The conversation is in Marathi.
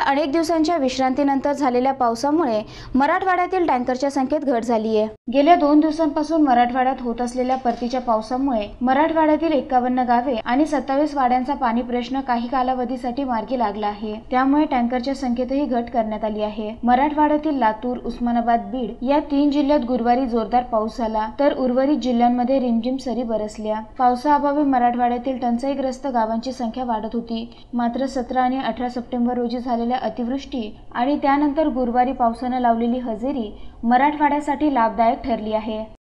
अनेक दिवसांच्या विश्रांतीनंतर झालेल्या पावसामुळे मराठवाड्यातील टँकरच्या संख्येत घट झाली आहे गेल्या दोन दिवसांपासून मराठवाड्यात होत असलेल्या परतीच्या पावसामुळे मराठवाड्यातील एकावन्न गावे आणि सत्तावीस वाड्यांचा पाणी प्रश्न काही कालावधीसाठी मार्गी लागला आहे. त्यामुळे टँकरच्या संख्येतही घट करण्यात आली आहे. मराठवाड्यातील लातूर उस्मानाबाद बीड या तीन जिल्ह्यात गुरुवारी जोरदार पाऊस झाला तर उर्वरित जिल्ह्यांमध्ये रिमझिम सरी बरसल्या. पावसाअभावी मराठवाड्यातील टंचाईग्रस्त गावांची संख्या वाढत होती. मात्र सतरा आणि अठरा सप्टेंबर रोजी झालेल्या अतिवृष्टी आणि त्यानंतर गुरुवारी पावसानं लावलेली हजेरी मराठवाड्यासाठी लाभदायक ठरली आहे.